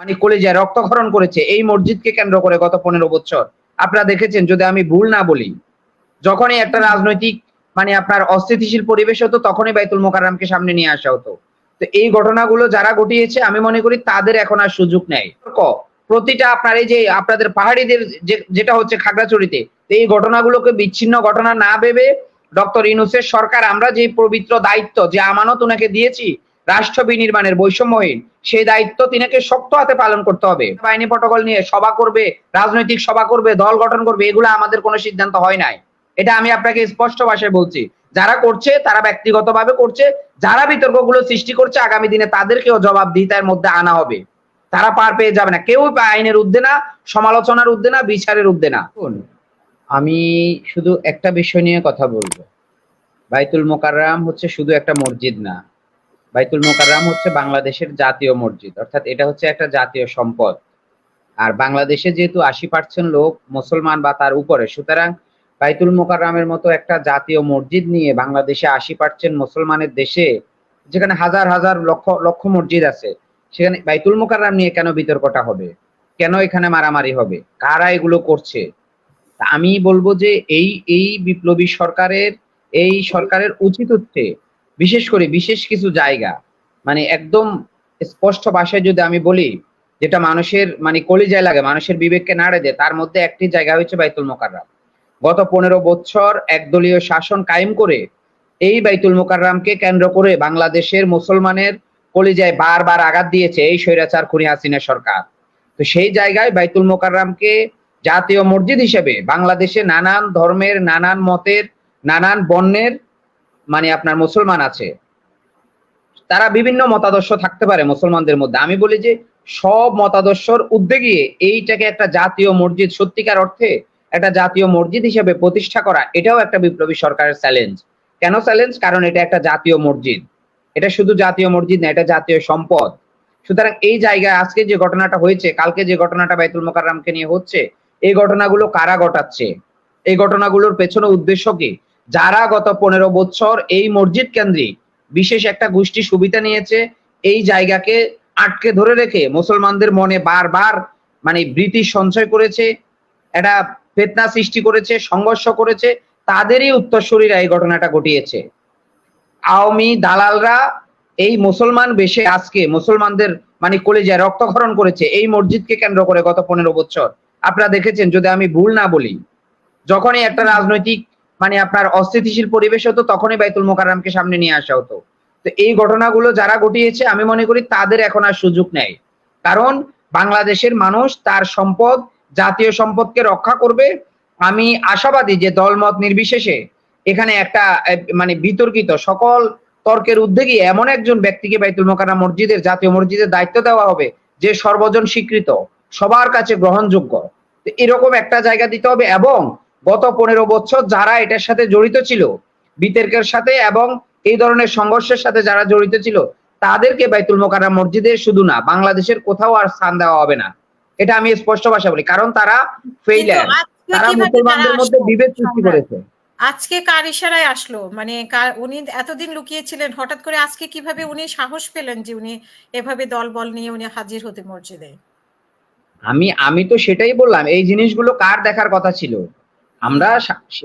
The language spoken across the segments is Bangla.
মানে কলেজায় রক্তক্ষরণ করেছে। এই মসজিদকে কেন্দ্র করে গত পনেরো বছর। আপনারা দেখেছেন, যদি আমি ভুল না বলি, যখনই একটা রাজনৈতিক মানে আপনার অস্থিতিশীল পরিবেশ হতো, তখনই বাইতুল মোকাররমকে সামনে নিয়ে আসা হতো। তো এই ঘটনাগুলো যারা ঘটিয়েছে, আমি মনে করি তাদের এখন আর সুযোগ নেই। প্রতিটা আপনার এই যে আপনাদের পাহাড়িদের যেটা হচ্ছে খাগড়াছড়িতে এই ঘটনাগুলোকে বিচ্ছিন্ন ঘটনা না ভেবে ডক্টর ইনুসের সরকার, আমরা যে পবিত্র দায়িত্ব, যে আমানত ওনাকে দিয়েছি রাষ্ট্র বিনির্মাণের বৈষম্যহীন। সেই দায়িত্ব তিনাকে শক্ত হাতে পালন করতে হবে। বাহিনী প্রটোকল নিয়ে সভা করবে, রাজনৈতিক সভা করবে, দল গঠন করবে, এগুলো আমাদের কোনো সিদ্ধান্ত হয় নাই। এটা আমি আপনাকে স্পষ্ট ভাষায় বলছি। যারা করছে, তারা ব্যক্তিগতভাবে করছে। যারা বিতর্কগুলো সৃষ্টি করছে, আগামী দিনে তাদেরকেও জবাবদিহিতার মধ্যে আনা হবে। তারা পার পেয়ে যাবে না। কেউ আইনের ঊর্ধ্বে না, সমালোচনার ঊর্ধ্বে না, বিচারের ঊর্ধ্বে না। আমি শুধু একটা বিষয় নিয়ে কথা বলব। বাইতুল মোকাররাম হচ্ছে শুধু একটা মসজিদ না। বাইতুল মোকাররাম হচ্ছে বাংলাদেশের জাতীয় মসজিদ। অর্থাৎ এটা হচ্ছে একটা জাতীয় সম্পদ। আর বাংলাদেশে যেহেতু আশি পার্সেন্ট লোক মুসলমান বা তার উপরে, সুতরাং বাইতুল মোকাররামের মতো একটা জাতীয় মসজিদ নিয়ে বাংলাদেশে আশি পার্সেন্ট মুসলমানের দেশে যেখানে হাজার হাজার লক্ষ লক্ষ মসজিদ আছে, সেখানে বাইতুল মোকাররাম নিয়ে কেন বিতর্কটা হবে? কেন এখানে মারামারি হবে? কারা এগুলো করছে? আমি বলব যে এই এই বিপ্লবী সরকারের, এই সরকারের উচিত হচ্ছে বিশেষ করে বিশেষ কিছু জায়গা মানে একদম স্পষ্ট ভাষায় যদি আমি বলি, যেটা মানুষের মানে কলিজায় লাগে, মানুষের বিবেককে নাড়ে দেয়, তার মধ্যে একটি জায়গা হচ্ছে বাইতুল মোকাররাম। গত পনেরো বছর একদলীয় শাসন কায়েম করে এই বাইতুল মোকাররামকে কেন্দ্র করে বাংলাদেশের মুসলমানের কলিজায় বারবার আঘাত দিয়েছে এই স্বৈরাচার খুনি হাসিনা সরকার। তো সেই জায়গায় বাইতুল মোকাররামকে জাতীয় মসজিদ হিসেবে বাংলাদেশে নানান ধর্মের, নানান মতের, নানান বর্ণের মানে আপনার মুসলমান আছে। তারা বিভিন্ন মতাদর্শ থাকতে পারে মুসলমানদের মধ্যে। আমি বলি যে সব মতাদর্শর উদ্যোগে এইটাকে একটা জাতীয় মসজিদ, সত্যিকার অর্থে একটা জাতীয় মসজিদ হিসেবে প্রতিষ্ঠা করা, এটাও একটা বিপ্লবী সরকারের চ্যালেঞ্জ কেন চ্যালেঞ্জ কারণ এটা একটা জাতীয় মসজিদ। এটা শুধু জাতীয় মসজিদ না, এটা জাতীয় সম্পদ। সুতরাং এই জায়গায় আজকে যে ঘটনাটা হয়েছে, কালকে যে ঘটনাটা বাইতুল মোকাররামকে নিয়ে হচ্ছে, এই ঘটনাগুলো কারা ঘটাচ্ছে? এই ঘটনাগুলোর পেছনে উদ্দেশ্য কি? যারা গত পনেরো বছর এই মসজিদ কেন্দ্রিক বিশেষ একটা গোষ্ঠী সুবিধা নিয়েছে, এই জায়গাকে আটকে ধরে রেখে মুসলমানদের মনে বারবার মানে ব্রিটিশ সঞ্চয় করেছে, একটা ফেতনা সৃষ্টি করেছে, সংঘর্ষ করেছে, তাদেরই উত্তরসূরিরা এই ঘটনাটা ঘটিয়েছে। আওয়ামী দালালরা এই মুসলমান বেশে আজকে মুসলমানদের মানে কলেজায় রক্তক্ষরণ করেছে এই মসজিদকে কেন্দ্র করে গত পনেরো বছর। আপনারা দেখেছেন, যদি আমি ভুল না বলি, যখনই একটা রাজনৈতিক মানে আপনার অস্থিতিশীল পরিবেশ হতো, তখনই বাইতুল মোকাররমকে সামনে নিয়ে আসা হতো। তো এই ঘটনাগুলো যারা ঘটিয়েছে, আমি মনে করি তাদের এখন আর সুযোগ নেই। কারণ বাংলাদেশের মানুষ তার সম্পদ, জাতীয় সম্পদকে রক্ষা করবে। আমি আশাবাদী যে দলমত নির্বিশেষে এখানে একটা মানে বিতর্কিত সকল তর্কের উদ্যোগী এমন একজন ব্যক্তিকে বাইতুল মোকাররম মসজিদের, জাতীয় মসজিদের দায়িত্ব দেওয়া হবে, যে সর্বজন স্বীকৃত, সবার কাছে গ্রহণযোগ্য। এরকম একটা জায়গা দিতে হবে এবং গত পনেরো বছর যারা এটার সাথে জড়িত ছিল বিতর্কের সাথে এবং এই ধরনের সংঘর্ষের সাথে যারা জড়িত ছিল তাদেরকে বাইতুল মোকাররম মসজিদে শুধু না বাংলাদেশের কোথাও আর স্থান দেওয়া হবে না। এটা আমি স্পষ্ট ভাষা বলি কারণ তারা ফেইলার তারা মুসলমানদের মধ্যে বিভেদ সৃষ্টি করেছে। আজকে কার ইশারায় আসলো? মানে উনি এতদিন লুকিয়েছিলেন হঠাৎ করে আজকে কীভাবে উনি সাহস পেলেন যে উনি এভাবে দল বল নিয়ে উনি হাজির হতে মসজিদে? আমি আমি তো সেটাই বললাম এই জিনিসগুলো কার দেখার কথা ছিল? আমরা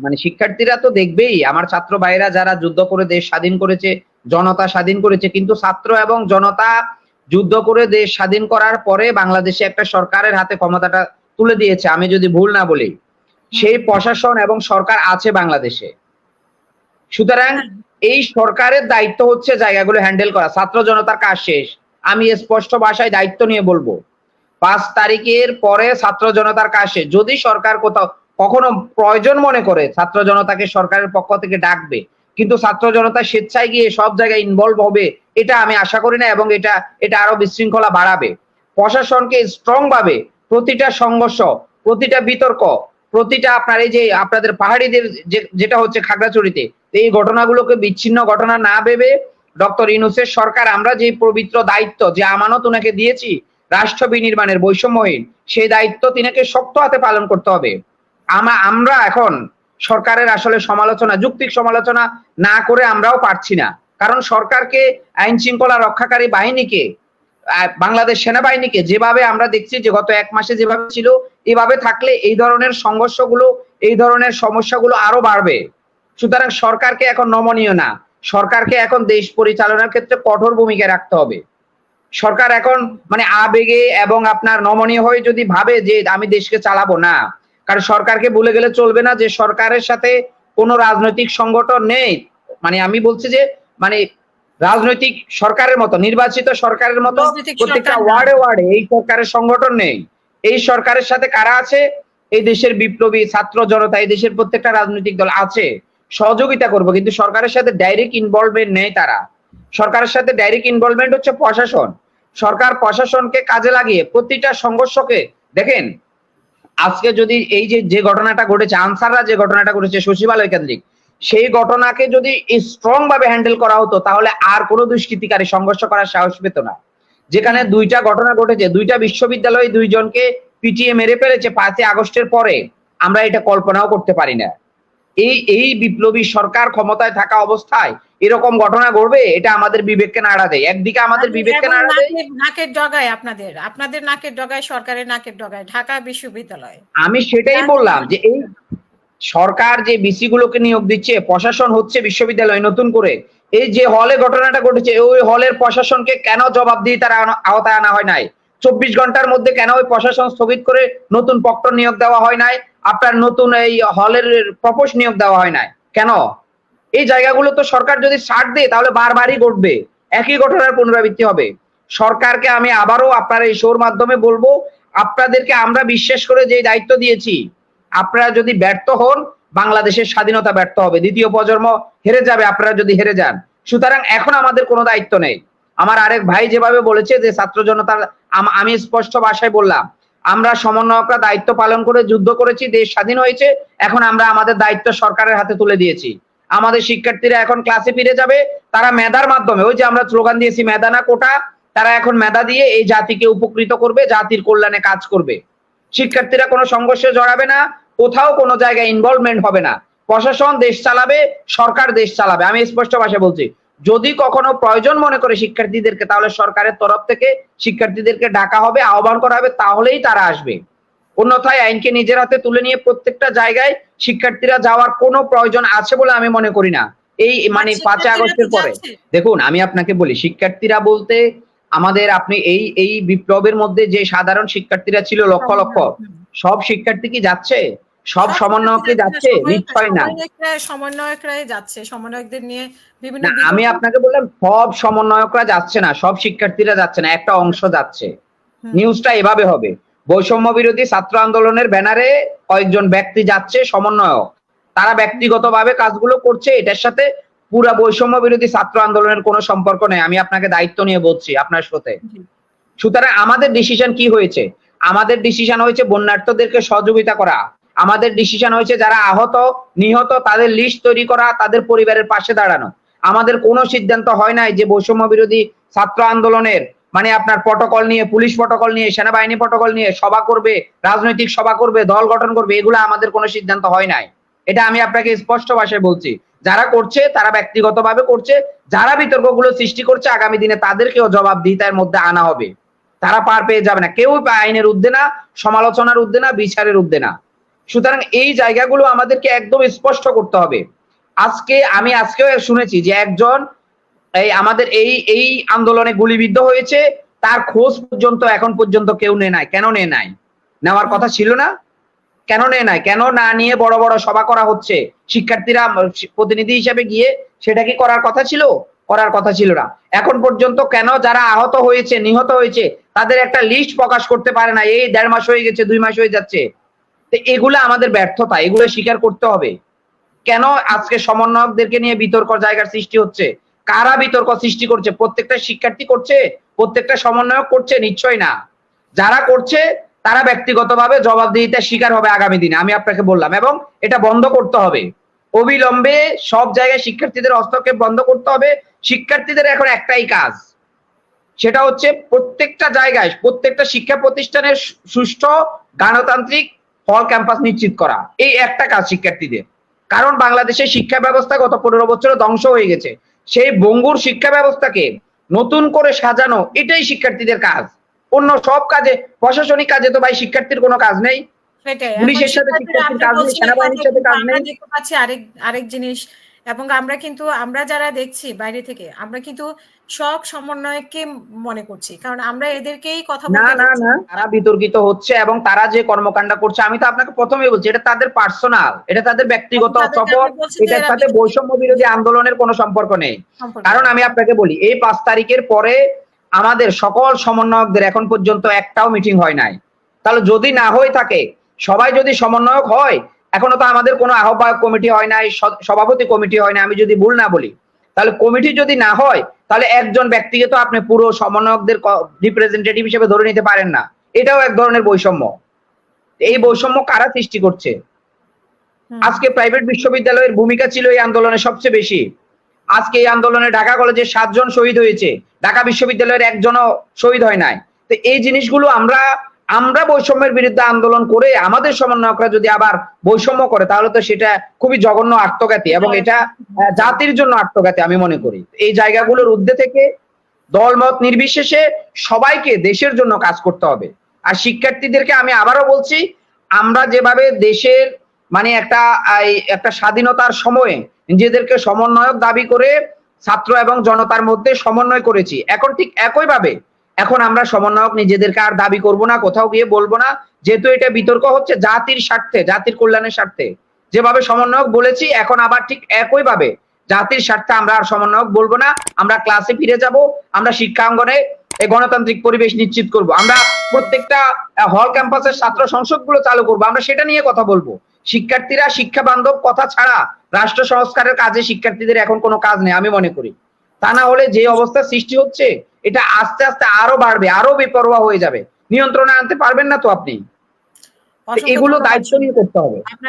মানে শিক্ষার্থীরা তো দেখবেই আমার ছাত্র ভাইরা যারা যুদ্ধ করে দেশ স্বাধীন করেছে জনতা স্বাধীন করেছে কিন্তু ছাত্র এবং জনতা যুদ্ধ করে দেশ স্বাধীন করার পরে বাংলাদেশে একটা সরকারের হাতে ক্ষমতাটা তুলে দিয়েছে আমি যদি ভুল না বলি। সেই প্রশাসন এবং সরকার আছে বাংলাদেশে। সুতরাং এই সরকারের দায়িত্ব হচ্ছে জায়গাগুলো হ্যান্ডেল করা ছাত্র জনতার কাজ শেষ। আমি স্পষ্ট ভাষায় দায়িত্ব নিয়ে বলব পাঁচ তারিখের পরে ছাত্র জনতার কাজ শেষ। যদি সরকার কোথাও কখনো প্রয়োজন মনে করে, ছাত্র জনতাকে সরকারের পক্ষ থেকে ডাকবে। কিন্তু ছাত্র জনতা স্বেচ্ছায় গিয়ে সব জায়গায় ইনভলভ হবে, এটা আমি আশা করি না এবং এটা এটা আরও বিশৃঙ্খলা বাড়াবে। প্রশাসনকে স্ট্রং ভাবে প্রতিটা সংঘর্ষ, প্রতিটা বিতর্ক, প্রতিটা আপনার এই যে আপনাদের পাহাড়িদের যেটা হচ্ছে খাগড়াছড়িতে, এই ঘটনাগুলোকে বিচ্ছিন্ন ঘটনা না ভেবে ডক্টর ইনুসের সরকার, আমরা যে পবিত্র দায়িত্ব, যে আমানত ওনাকে দিয়েছি, রাষ্ট্র বিনির্মাণের বৈষম্যহীন, সেই দায়িত্ব তিনাকে শক্ত হাতে পালন করতে হবে। আমরা এখন সরকারের আসলে সমালোচনা যুক্তিক সমালোচনা না করে আমরাও পারছি না। কারণ সরকারকে, আইন শৃঙ্খলা রক্ষাকারী বাহিনীকে বাংলাদেশ সেনাবাহিনীকে যেভাবে আমরা দেখছি যে গত এক মাসে যেভাবে ছিল, এভাবে থাকলে এই ধরনের সংঘর্ষগুলো, এই ধরনের সমস্যাগুলো আরও বাড়বে। সুতরাং সরকারকে এখন নমনীয় না। সরকারকে এখন দেশ পরিচালনার ক্ষেত্রে কঠোর ভূমিকা রাখতে হবে। সরকার এখন মানে আবেগে এবং আপনার নমনীয় হয়ে যদি ভাবে যে আমি দেশকে চালাবো, না। কারণ সরকারকে ভুলে গেলে চলবে না যে সরকারের সাথে কোনো রাজনৈতিক সংগঠন নেই। মানে আমি বলছি যে মানে রাজনৈতিক সরকারের মতো নির্বাচিত সরকারের মতো প্রত্যেকটা ওয়ার্ডে ওয়ার্ডে এই সরকারের সংগঠন নেই। এই সরকারের সাথে কারা আছে? এই দেশের বিপ্লবী ছাত্র জনতা এই দেশের প্রত্যেকটা রাজনৈতিক দল আছে। সহযোগিতা করব কিন্তু সরকারের সাথে ডাইরেক্ট ইনভলভমেন্ট নেই তারা। সরকারের সাথে ডাইরেক্ট ইনভলভমেন্ট হচ্ছে প্রশাসন। সরকার প্রশাসনকে কাজে লাগিয়ে প্রতিটা সংঘর্ষকে দেখেন আজকে যদি এই যে যে ঘটনাটা ঘটেছে, আনসাররা যে ঘটনাটা ঘটেছে সচিবালয় কেন্দ্রিক, সেই ঘটনাকে যদি স্ট্রং ভাবে হ্যান্ডেল করা হতো, তাহলে আর কোনো দুষ্কৃতিকারী সংঘর্ষ করার সাহস পেত না। যেখানে দুইটা ঘটনা ঘটেছে, দুইটা বিশ্ববিদ্যালয়ে দুইজনকে পিটিয়ে মেরে ফেলেছে পাঁচই আগস্টের পরে। আমরা এটা কল্পনাও করতে পারি না। এই এই বিপ্লবী সরকার ক্ষমতায় থাকা অবস্থায় এরকম ঘটনা ঘটবে এটা আমাদের বিবেককে নাড়া দেয়। একদিকে আমাদের বিবেককে নাড়া দেয়। নাকের- ডগায় আপনাদের আপনাদের নাকের ডগায় সরকারের নাকের ডগায় ঢাকা বিশ্ববিদ্যালয়। আমি সেটাই বললাম যে এই সরকার যে বিসি গুলোকে নিয়োগ দিচ্ছে প্রশাসন হচ্ছে বিশ্ববিদ্যালয় নতুন করে। এই যে হলে ঘটনাটা ঘটেছে ওই হলের প্রশাসনকে কেন জবাবদিহিতার তারা আওতায় আনা হয় নাই? চব্বিশ ঘণ্টার মধ্যে কেন ওই প্রশাসন স্থগিত করে নতুন প্রক্টর নিয়োগ দেওয়া হয় নাই? আপনার নতুন এই হলের প্রপোজ নিয়োগ দেওয়া হয় নাই। কেন? এই জায়গাগুলো তো সরকার যদি ছাড় দেয়, তাহলে বারবারই ঘটবে। একই ঘটনার পুনরাবৃত্তি হবে। সরকারকে আমি আবারও আপনার এই শোর মাধ্যমে বলব, আপনাদেরকে আমরা বিশ্বাস করে যে দায়িত্ব দিয়েছি, আপনারা যদি ব্যর্থ হন, বাংলাদেশের স্বাধীনতা ব্যর্থ হবে। দ্বিতীয় প্রজন্ম হেরে যাবে, আপনারা যদি হেরে যান। সুতরাং এখন আমাদের কোনো দায়িত্ব নেই। আমার আরেক ভাই যেভাবে বলেছে যে ছাত্র জনতার, আমি স্পষ্ট ভাষায় বললাম আমরা সমন্বয়করা দায়িত্ব পালন করে, যুদ্ধ করেছি, দেশ স্বাধীন হয়েছে, এখন আমরা আমাদের দায়িত্ব সরকারের হাতে তুলে দিয়েছি। আমাদের শিক্ষার্থীরা এখন ক্লাসে ফিরে যাবে, তারা মেধার মাধ্যমে, ওই যে আমরা স্লোগান দিয়েছি, মেধা না কোটা তারা এখন মেধা দিয়ে এই জাতিকে উপকৃত করবে, জাতির কল্যাণে কাজ করবে। শিক্ষার্থীরা কোনো সংঘর্ষে জড়াবে না, কোথাও কোনো জায়গায় ইনভলভমেন্ট হবে না। প্রশাসন দেশ চালাবে, সরকার দেশ চালাবে। আমি স্পষ্ট ভাষায় বলছি যদি কখনো প্রয়োজন মনে করে শিক্ষার্থীদেরকে তাহলে সরকারের তরফ থেকে শিক্ষার্থীদেরকে ডাকা হবে আহ্বান করা হবে তাহলেই তারা আসবে। অন্যথায় আইনকে নিজের হাতে তুলে নিয়ে প্রত্যেকটা জায়গায় শিক্ষার্থীরা যাওয়ার কোনো প্রয়োজন আছে বলে আমি মনে করি না। এই মানে পাঁচই আগস্টের পরে। দেখুন আমি আপনাকে বলি শিক্ষার্থীরা বলতে আমাদের আপনি এই এই বিপ্লবের মধ্যে যে সাধারণ শিক্ষার্থীরা ছিল লক্ষ লক্ষ সব শিক্ষার্থী কি যাচ্ছে? সব সমন্বয়ক যাচ্ছে নিশ্চয় না। সমন্বয়করাই যাচ্ছে। সমন্বয়কদের নিয়ে বিভিন্ন আমি আপনাকে বললাম সব সমন্বয়করা যাচ্ছে না সব শিক্ষার্থীরা যাচ্ছে না একটা অংশ যাচ্ছে। নিউজটা এভাবে হবে। বৈষম্য বিরোধী ছাত্র আন্দোলনের ব্যানারে কয়েকজন ব্যক্তি যাচ্ছে সমন্বয়ক। তারা ব্যক্তিগতভাবে কাজগুলো করছে এটার সাথে পুরা বৈষম্য বিরোধী ছাত্র আন্দোলনের কোনো সম্পর্ক নেই। আমি আপনাকে দায়িত্ব নিয়ে বলছি আপনার সাথে সুতরাং আমাদের ডিসিশন কি হয়েছে? আমাদের ডিসিশন হয়েছে বন্যার্থদেরকে সহযোগিতা করা। আমাদের ডিসিশন হয়েছে যারা আহত, নিহত, তাদের লিস্ট তৈরি করা, তাদের পরিবারের পাশে দাঁড়ানো। আমাদের কোনো সিদ্ধান্ত হয় নাই যে বৈষম্য বিরোধী ছাত্র আন্দোলনের মানে আপনার প্রটোকল নিয়ে পুলিশ প্রটোকল নিয়ে, সেনাবাহিনী প্রটোকল নিয়ে সভা করবে, রাজনৈতিক সভা করবে, দল গঠন করবে, এগুলো আমাদের কোনো সিদ্ধান্ত হয় নাই। এটা আমি আপনাকে স্পষ্ট ভাষায় বলছি। যারা করছে, তারা ব্যক্তিগতভাবে করছে, যারা বিতর্কগুলো সৃষ্টি করছে, আগামী দিনে তাদেরকেও জবাবদিহিতার মধ্যে আনা হবে। তারা পার পেয়ে যাবে না। কেউ আইনের ঊর্ধ্বে না, সমালোচনার ঊর্ধ্বে না, বিচারের ঊর্ধ্বে না। সুতরাং এই জায়গাগুলো আমাদেরকে একদম স্পষ্ট করতে হবে। আজকে আমি আজকেও শুনেছি যে একজন এই আমাদের এই এই আন্দোলনে গুলিবিদ্ধ হয়েছে, তার খোঁজ পর্যন্ত এখন পর্যন্ত কেউ নেয় নাই। কেন নেয় নাই? নেওয়ার কথা ছিল না? কেন নেয় নাই? কেন না নিয়ে বড় বড় সভা করা হচ্ছে? শিক্ষার্থীরা, প্রতিনিধি হিসেবে গিয়ে সেটা কি করার কথা ছিল? করার কথা ছিল না। এখন পর্যন্ত কেন যারা আহত হয়েছে, নিহত হয়েছে, তাদের একটা লিস্ট প্রকাশ করতে পারে না। এই দেড় মাস হয়ে গেছে, দুই মাস হয়ে যাচ্ছে। তো এগুলো আমাদের ব্যর্থতা, এগুলো স্বীকার করতে হবে। কেন আজকে সমন্বয়কদেরকে নিয়ে বিতর্ক জায়গার সৃষ্টি হচ্ছে? কারা বিতর্ক সৃষ্টি করছে? প্রত্যেকটা শিক্ষার্থী করছে? প্রত্যেকটা সমন্বয়ক করছে? নিশ্চয় না। যারা করছে, তারা ব্যক্তিগতভাবে জবাবদিহিতার শিকার হবে আগামী দিনে, আমি আপনাকে বললাম। এবং এটা বন্ধ করতে হবে। অবিলম্বে সব জায়গায় শিক্ষার্থীদের হস্তক্ষেপ বন্ধ করতে হবে। শিক্ষার্থীদের এখন একটাই কাজ। সেটা হচ্ছে প্রত্যেকটা জায়গায়, প্রত্যেকটা শিক্ষা প্রতিষ্ঠানের সুষ্ঠু, গণতান্ত্রিক হল ক্যাম্পাস নিশ্চিত করা। এই একটা কাজ শিক্ষার্থীদের। কারণ বাংলাদেশের শিক্ষা ব্যবস্থা গত পনেরো বছরে ধ্বংস হয়ে গেছে। সেই বঙ্গুর শিক্ষা ব্যবস্থাকে নতুন করে সাজানো এটাই শিক্ষার্থীদের কাজ। অন্য সব কাজে প্রশাসনিক কাজে তো ভাই শিক্ষার্থীর কোনো কাজ নেই। পুলিশের সাথে শিক্ষার্থীর কাজ নেই, সেনাবাহিনীর সাথে কাজ নেই। আরেক আরেক জিনিস। এবং আমরা কিন্তু আমরা যারা দেখছি বাইরে থেকে আমরা কিন্তু সব সমন্বয়ককে মনে করছি। কারণ আমরা এদেরকেই কথা না না না তারা বিতর্কিত হচ্ছে এবং তারা যে কর্মকাণ্ড করছে আমি তো আপনাকে প্রথমেই বলছি এটা তাদের পার্সোনাল এটা তাদের ব্যক্তিগত সফর এটার সাথে বৈষম্য বিরোধী আন্দোলনের কোনো সম্পর্ক নেই। কারণ আমি আপনাকে বলি এই পাঁচ তারিখের পরে আমাদের সকল সমন্বয়কদের এখন পর্যন্ত একটাও মিটিং হয় নাই। তাহলে যদি না হয়ে থাকে সবাই যদি সমন্বয়ক হয় এখনও তো আমাদের কোনো আহ্বায়ক কমিটি হয় নাই সভাপতি কমিটি হয় না আমি যদি ভুল না বলি তাহলে কমিটি যদি না হয় তাহলে একজন ব্যক্তিকে তো আপনি পুরো সমন্বয়কদের রিপ্রেজেন্টেটিভ হিসেবে ধরে নিতে পারেন না। এটাও এক ধরনের বৈষম্য। এই বৈষম্য কারা সৃষ্টি করছে? আজকে প্রাইভেট বিশ্ববিদ্যালয়ের ভূমিকা ছিল এই আন্দোলনে সবচেয়ে বেশি। আজকে এই আন্দোলনে ঢাকা কলেজে সাতজন শহীদ হয়েছে। ঢাকা বিশ্ববিদ্যালয়ের একজনও শহীদ হয় নাই। তো এই জিনিসগুলো আমরা আমরা বৈষম্যের বিরুদ্ধে আন্দোলন করে আমাদের সমন্বয়করা যদি আবার বৈষম্য করে তাহলে তো সেটা খুবই জঘন্য আত্মঘাতী এবং এটা জাতির জন্য আত্মঘাতী আমি মনে করি। এই জায়গাগুলোর ঊর্ধ্বে থেকে দলমত নির্বিশেষে সবাইকে দেশের জন্য কাজ করতে হবে। আর শিক্ষার্থীদেরকে আমি আবারও বলছি আমরা যেভাবে দেশের মানে একটা একটা স্বাধীনতার সময়ে নিজেদেরকে সমন্বয়ক দাবি করে ছাত্র এবং জনতার মধ্যে সমন্বয় করেছি এখন ঠিক একইভাবে এখন আমরা সমন্বয়ক নিজেদেরকে আর দাবি করব না, কোথাও গিয়ে বলব না। যেহেতু এটা বিতর্ক হচ্ছে জাতির স্বার্থে, জাতির কল্যাণের স্বার্থে। যেভাবে সমন্বয়ক বলেছি, এখন আবার ঠিক একইভাবে জাতির স্বার্থে আমরা আর সমন্বয়ক বলব না। আমরা ক্লাসে ফিরে যাব, আমরা শিক্ষাঙ্গনে এই গণতান্ত্রিক পরিবেশ নিশ্চিত করব। আমরা প্রত্যেকটা হল ক্যাম্পাসের ছাত্র সংসদগুলো চালু করব। আমরা সেটা নিয়ে কথা বলব। শিক্ষার্থীরা শিক্ষা বান্ধব কথা ছাড়া রাষ্ট্র সংস্কারের কাজে শিক্ষার্থীদের এখন কোনো কাজ নেই, আমি মনে করি। তা না হলে যে অবস্থা সৃষ্টি হচ্ছে এটা আস্তে আস্তে আরও বাড়বে আরও বেপরোয়া হয়ে যাবে। নিয়ন্ত্রণে আনতে পারবেন না তো আপনি। এগুলো দায়িত্ব নিয়ে করতে হবে।